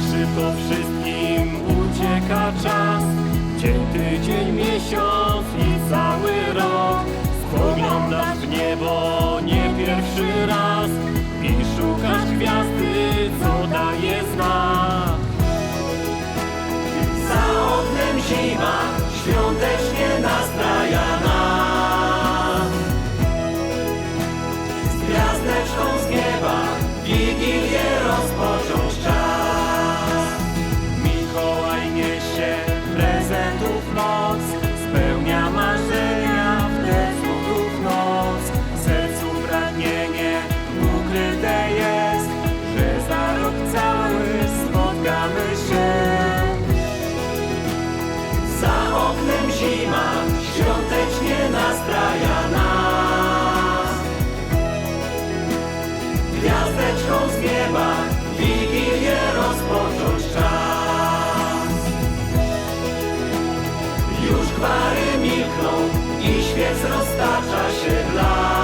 Szybko wszystkim ucieka czas. Dzień, tydzień, miesiąc i cały rok. Spoglądasz w niebo nie pierwszy raz. I szukasz gwiazdy, co daje znak. Za oknem zima świątecznie nastraja nas Z gwiazdeczką z nieba Wigilię zima świątecznie nastraja nas. Gwiazdeczką z nieba Wigilię rozpocząć czas. Już gwary milkną i świec roztacza się blask.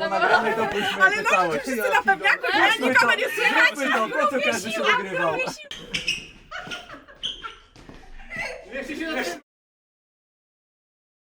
Ale no, wszyscy na pewniaku, ja nikogo nie słychać. No, po co każdy się wygrywał?